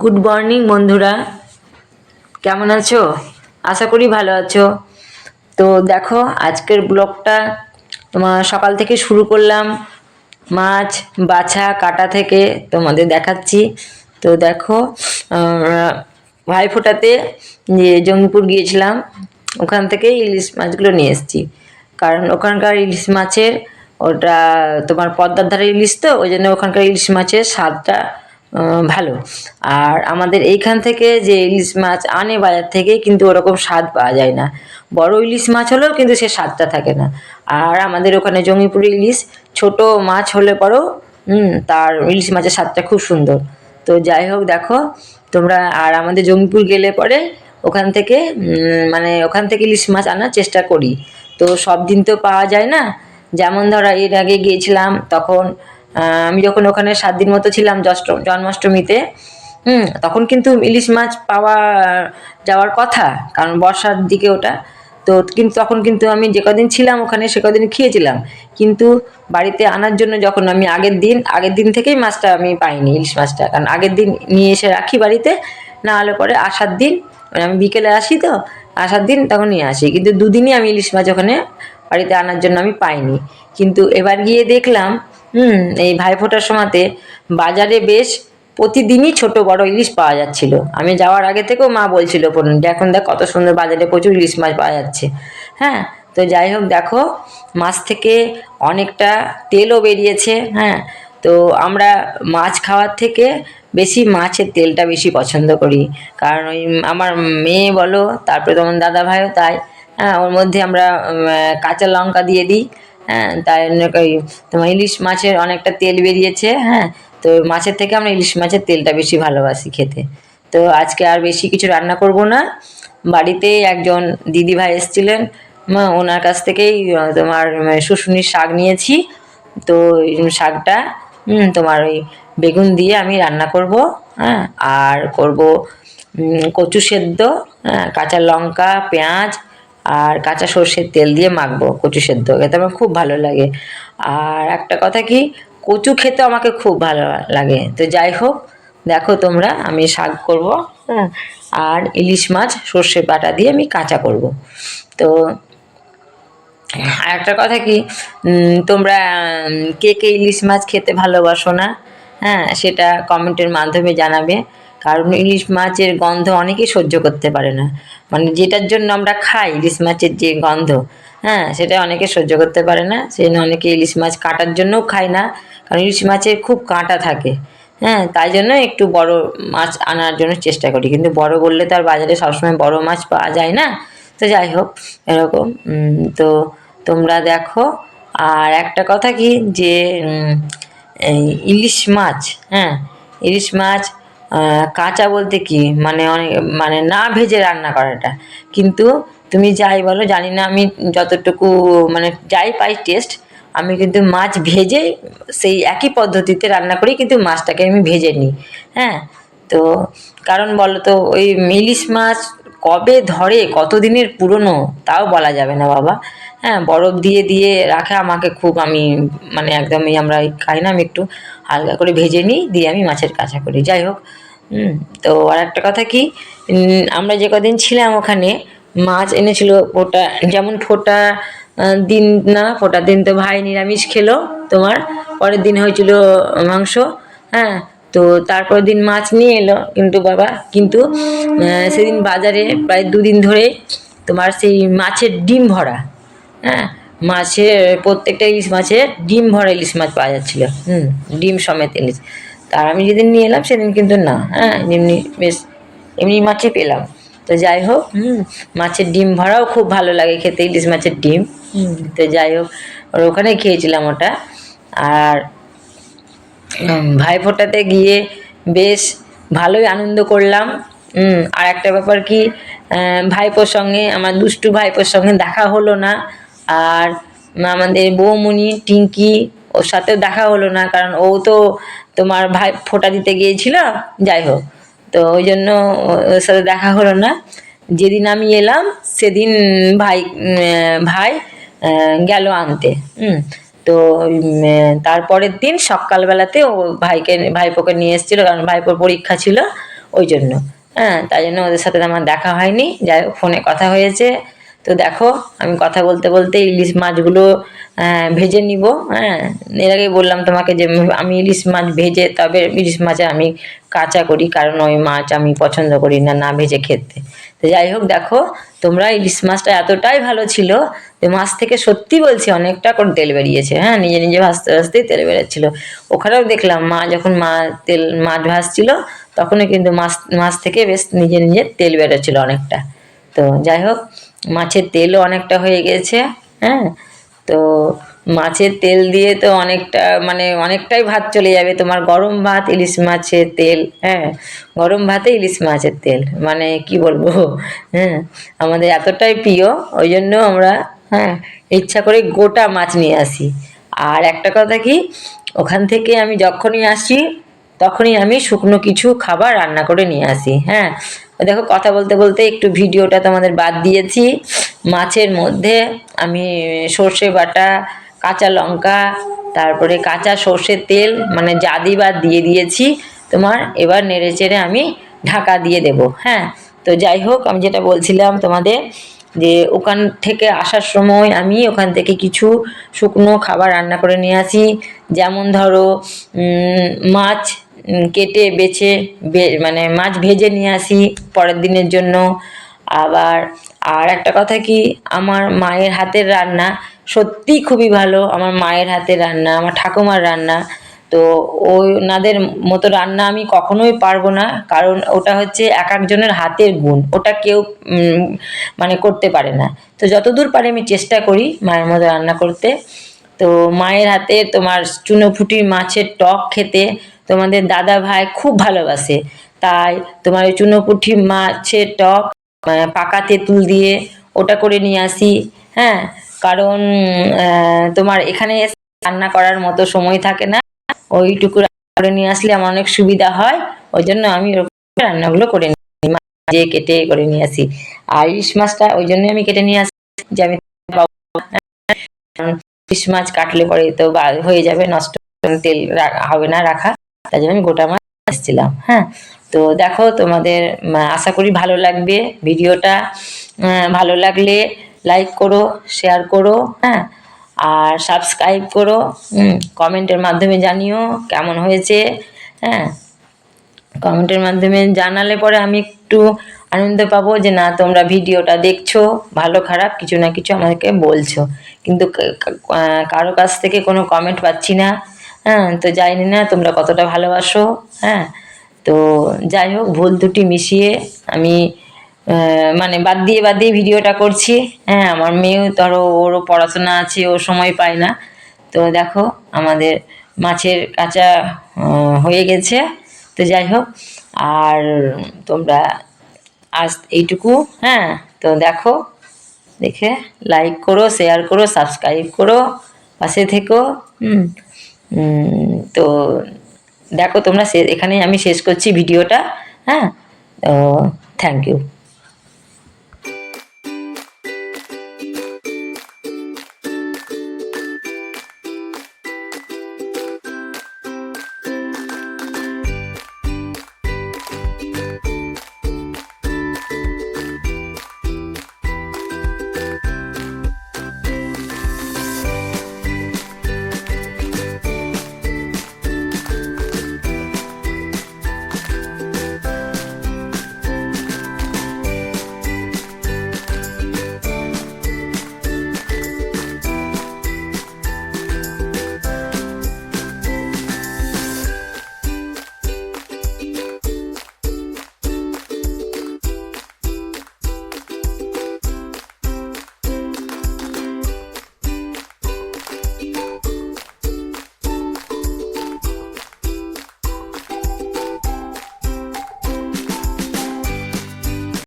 Good morning বন্ধুরা। কেমন আছো? আশা করি ভালো আছো। তো দেখো, আজকের ব্লগটা তোমার সকাল থেকে শুরু করলাম। মাছ, বাছা, কাটা থেকে তোমাদের দেখাচ্ছি। তো দেখো ভাইফোঁটাতে যে জঙ্গিপুর গিয়েছিলাম, ওখান থেকে ইলিশ মাছগুলো নিয়ে এসেছি। কারণ ওখানকার ইলিশ মাছের ওটা তোমার পদ্মার ধারে ইলিশ তো, ওই জন্য ওখানকার ইলিশ মাছের স্বাদটা ভালো। আর আমাদের এইখান থেকে যে ইলিশ মাছ আনে বাজার থেকে কিন্তু ওরকম স্বাদ পাওয়া যায় না। বড় ইলিশ মাছ হলেও কিন্তু সে স্বাদটা থাকে না। আর আমাদের ওখানে জঙ্গিপুর ইলিশ, ছোট মাছ হলে পরেও তার ইলিশ মাছের স্বাদটা খুব সুন্দর। তো যাই হোক, দেখো, তোমরা, আর আমাদের জঙ্গিপুর গেলে পরে ওখান থেকে মানে ওখান থেকে ইলিশ মাছ আনার চেষ্টা করি। তো সব দিন তো পাওয়া যায় না। যেমন ধরো, এর আগে গিয়েছিলাম, তখন আমি, যখন ওখানে সাত দিন মতো ছিলাম জন্মাষ্টমীতে, হুম, তখন কিন্তু ইলিশ মাছ পাওয়া যাওয়ার কথা, কারণ বর্ষার দিকে ওটা। তো কিন্তু তখন কিন্তু আমি যে কদিন ছিলাম ওখানে সে কদিন খেয়েছিলাম। কিন্তু বাড়িতে আনার জন্য যখন আমি আগের দিন আগের দিন থেকেই মাছটা আমি পাইনি, ইলিশ মাছটা। কারণ আগের দিন নিয়ে এসে রাখি বাড়িতে, না হলে পরে আসার দিন মানে আমি বিকেলে আসি তো আসার দিন তখন নিয়ে আসি। কিন্তু দুদিনই আমি ইলিশ মাছ ওখানে বাড়িতে আনার জন্য আমি পাইনি। কিন্তু এবার গিয়ে দেখলাম হুম, এই ভাইফোঁটার সময়তে বাজারে বেশ প্রতিদিনই ছোট বড় ইলিশ পাওয়া যাচ্ছিল। আমি যাওয়ার আগে থেকেও মা বলছিল যে এখন দেখ কত সুন্দর বাজারে প্রচুর ইলিশ মাছ পাওয়া যাচ্ছে। হ্যাঁ তো যাই হোক, দেখো মাছ থেকে অনেকটা তেলও বেরিয়েছে হ্যাঁ। তো আমরা মাছ খাওয়ার থেকে বেশি মাছের তেলটা বেশি পছন্দ করি। কারণ ওই আমার মেয়ে বলো, তারপরে তোমার দাদা ভাইও তাই হ্যাঁ। ওর মধ্যে আমরা কাঁচা লঙ্কা দিয়ে দিই হ্যাঁ তাই তোমার ইলিশ মাছের অনেকটা তেল বেরিয়েছে হ্যাঁ তো মাছের থেকে আমরা ইলিশ মাছের তেলটা বেশি ভালোবাসি খেতে। তো আজকে আর বেশি কিছু রান্না করব না। বাড়িতে একজন দিদি ভাই এসেছিলেন ওনার কাছ থেকেই তোমার শুশুনির শাক নিয়েছি। তো শাকটা তোমার ওই বেগুন দিয়ে আমি রান্না করব হ্যাঁ আর করব কচু সেদ্ধ হ্যাঁ কাঁচা লঙ্কা, পেঁয়াজ আর কাঁচা সর্ষের তেল দিয়ে মাখবো কচু সেদ্ধ, খেতে আমার খুব ভালো লাগে। আর একটা কথা কি, কচু খেতে আমাকে খুব ভালো লাগে। তো যাই হোক, দেখো তোমরা, আমি শাক করব হ্যাঁ আর ইলিশ মাছ, সর্ষে বাটা দিয়ে আমি কাঁচা করব। তো আর একটা কথা কি তোমরা কে কে ইলিশ মাছ খেতে ভালোবাসো না হ্যাঁ সেটা কমেন্টের মাধ্যমে জানাবে। কারণ ইলিশ মাছের গন্ধ অনেকেই সহ্য করতে পারে না। মানে যেটার জন্য আমরা খাই ইলিশ মাছের যে গন্ধ হ্যাঁ সেটা অনেকে সহ্য করতে পারে না। সেই অনেকে ইলিশ মাছ কাটার জন্যও খায় না, কারণ ইলিশ মাছের খুব কাঁটা থাকে। হ্যাঁ তাই জন্য একটু বড় মাছ আনার জন্য চেষ্টা করি। কিন্তু বড় বললে তো আর বাজারে সবসময় বড় মাছ পাওয়া যায় না। তো যাই হোক, এরকম তো তোমরা দেখো। আর একটা কথা কি যে ইলিশ মাছ হ্যাঁ ইলিশ মাছ কাঁচা বলতে কি? মানে অনেক মানে না ভেজে রান্না করাটা। কিন্তু তুমি যাই বলো, জানি না আমি যতটুকু মানে যাই পাই টেস্ট আমি কিন্তু মাছ ভেজে সেই একই পদ্ধতিতে রান্না করি, কিন্তু মাছটাকে আমি ভেজে নিই। হ্যাঁ? তো কারণ বলো তো ওই ইলিশ মাছ কবে ধরে, কতদিনের পুরনো, তাও বলা যাবে না বাবা। হ্যাঁ বরফ দিয়ে দিয়ে রাখে। আমাকে খুব আমি মানে একদমই আমরা খাই না আমি একটু। হালকা করে ভেজে নিই, দিয়ে আমি মাছের কাঁচা করি। যাই হোক তো আর একটা কথা কি আমরা যে কদিন ছিলাম ওখানে, মাছ এনেছিল ওটা যেমন ফোটা দিন না, ফোটার দিন তো ভাই নিরামিষ খেলো তোমার। পরের দিন হয়েছিল মাংস হ্যাঁ তো তারপর দিন মাছ নিয়ে এলো। কিন্তু বাবা, কিন্তু সেদিন বাজারে প্রায় দুদিন ধরে তোমার সেই মাছের ডিম ভরা। হ্যাঁ মাছের প্রত্যেকটা ইলিশ মাছের ডিম ভরা ইলিশ মাছ পাওয়া যাচ্ছিল। হুম ডিম সমেত ইলিশ। তার আমি যেদিন নিয়ে এলাম সেদিন কিন্তু না হ্যাঁ এমনি বেশ এমনি মাছই পেলাম। তো যাই হোক হুম মাছের ডিম ভরাও খুব ভালো লাগে খেতে ইলিশ মাছের ডিম। হুম। তো যাই হোক ওর ওখানে খেয়েছিলাম ওটা। আর ভাইফোঁটাতে গিয়ে বেশ ভালোই আনন্দ করলাম। আর একটা ব্যাপার কি ভাইপোর সঙ্গে আমার দুষ্টু ভাইপোর সঙ্গে দেখা হলো না। আর আমাদের বৌমণি টিঙ্কি, ওর সাথেও দেখা হলো না, কারণ ও তো তোমার ভাই ফোঁটা দিতে গিয়েছিল, যাই হোক। তো ওই জন্য ওর সাথে দেখা হলো না। যেদিন আমি এলাম, সেদিন ভাই ভাই গেল আনতে, হুম। তো তারপরের দিন সকালবেলাতে ও ভাইকে, ভাইপোকে নিয়ে এসেছিল, কারণ ভাইপোর পরীক্ষা ছিল ওই জন্য হ্যাঁ। তাই জন্য ওদের সাথে আমার দেখা হয়নি, যাই হোক, ফোনে কথা হয়েছে। তো দেখো, আমি কথা বলতে বলতে ইলিশ মাছগুলো ভেজে নিব হ্যাঁ? এর আগে বললাম তোমাকে যে আমি ইলিশ মাছ ভেজে, তবে ইলিশ মাছ আমি কাঁচা করি, কারণ ওই মাছ আমি পছন্দ করি না না ভেজে খেতে। তো যাই হোক, দেখো, তোমরা ইলিশ মাছটা এতটাই ভালো ছিল যে মাছ থেকে সত্যি বলছি, অনেকটা করে তেল বেরিয়েছে হ্যাঁ? নিজে নিজে ভাজতে ভাজতেই তেল বেরোচ্ছিল। ওখানেও দেখলাম, মা যখন মা তেল, মাছ ভাজছিল, তখনও কিন্তু মাছ মাছ থেকে বেশ নিজে নিজে তেল বেরোচ্ছিল অনেকটা। তো যাই হোক মাছের তেলও অনেকটা হয়ে গেছে হ্যাঁ? তো মাছের তেল দিয়ে তো অনেকটা মানে অনেকটাই ভাত চলে যাবে। তোমার গরম ভাত, ইলিশ মাছের তেল হ্যাঁ? গরম ভাতে ইলিশ মাছের তেল মানে কি বলব হ্যাঁ? আমাদের এতটাই প্রিয়, ওই জন্য আমরা হ্যাঁ ইচ্ছা করে গোটা মাছ নিয়ে আসি। আর একটা কথা কি, ওখান থেকে আমি যখনই আসি, তখনই আমি শুকনো কিছু খাবার রান্না করে নিয়ে আসি হ্যাঁ? দেখো কথা বলতে বলতে একটু ভিডিওটা তোমাদের বাদ দিয়েছি। মাছের মধ্যে আমি সর্ষে বাটা, কাঁচা লঙ্কা, তারপরে কাঁচা সর্ষের তেল মানে জাদি বাদ দিয়ে দিয়েছি। তোমার এবার নেড়ে চেড়ে আমি ঢাকা দিয়ে দেব হ্যাঁ? তো যাই হোক, আমি যেটা বলছিলাম তোমাদের যে ওখান থেকে আসার সময় আমি ওখান থেকে কিছু শুকনো খাবার রান্না করে নিয়ে আসি। যেমন ধরো মাছ কেটে, বেছে মানে মাছ ভেজে নিয়ে আসি পরের দিনের জন্য। আবার আর একটা কথা কি, আমার মায়ের হাতের রান্না সত্যিই খুবই ভালো। আমার মায়ের হাতের রান্না, আমার ঠাকুমার রান্না। তো ওনাদের মতো রান্না আমি কখনোই পারব না, কারণ ওটা হচ্ছে এক একজনের হাতের গুণ। ওটা কেউ মানে করতে পারে না। তো যতদূর পারে আমি চেষ্টা করি মায়ের মতো রান্না করতে। তো মায়ের হাতে তোমার চুনোপুটি মাছের টক খেতে তোমাদের দাদা ভাই খুব ভালোবাসে। তাই তোমার ওই চুনোপুটি মাছের টক পাকা তেঁতুল দিয়ে ওটা করে নিয়ে আসি হ্যাঁ? কারণ তোমার এখানে রান্না করার মতো সময় থাকে না। ওইটুকু করে নিয়ে আসলে আমার অনেক সুবিধা হয়। ওই জন্য আমি রান্নাগুলো করে নিই যে কেটে করে নিয়ে আসি। আর ইলিশ মাছটা ওই জন্যই আমি কেটে নিয়ে আসি যে আমি ইলিশ মাছ কাটলে পরে তো হয়ে যাবে, নষ্ট তেল হবে না, রাখা। তাই জন্য আমি গোটা মাছ এসেছিলাম হ্যাঁ? তো দেখো তোমাদের আশা করি ভালো লাগবে ভিডিওটা। ভালো লাগলে লাইক করো শেয়ার করো হ্যাঁ? আর সাবস্ক্রাইব করো কমেন্টের মাধ্যমে জানিও কেমন হয়েছে হ্যাঁ? কমেন্টের মাধ্যমে জানালে পরে আমি একটু আনন্দ পাবো যে না, তোমরা ভিডিওটা দেখছ, ভালো, খারাপ, কিছু না কিছু আমাকে বলছো। কিন্তু কারও কাছ থেকে কোনো কমেন্ট পাচ্ছি না। হ্যাঁ তো জানি না তোমরা কতটা ভালোবাসো হ্যাঁ। তো যাই হোক, ভুল দুটি মিশিয়ে আমি মানে বাদ দিয়ে বাদ দিয়ে ভিডিওটা করছি। হ্যাঁ আমার মেয়েও ধরো, ওরও পড়াশোনা আছে, ও সময় পায় না। তো দেখো, আমাদের মাছের কাঁচা হয়ে গেছে। তো যাই হোক, আর তোমরা আজ এইটুকু হ্যাঁ। তো দেখো, দেখে লাইক করো শেয়ার করো সাবস্ক্রাইব করো, পাশে থেকো, হুম। তো দেখো তোমরা এখানে আমি শেষ করছি ভিডিওটা হ্যাঁ? তো থ্যাংক ইউ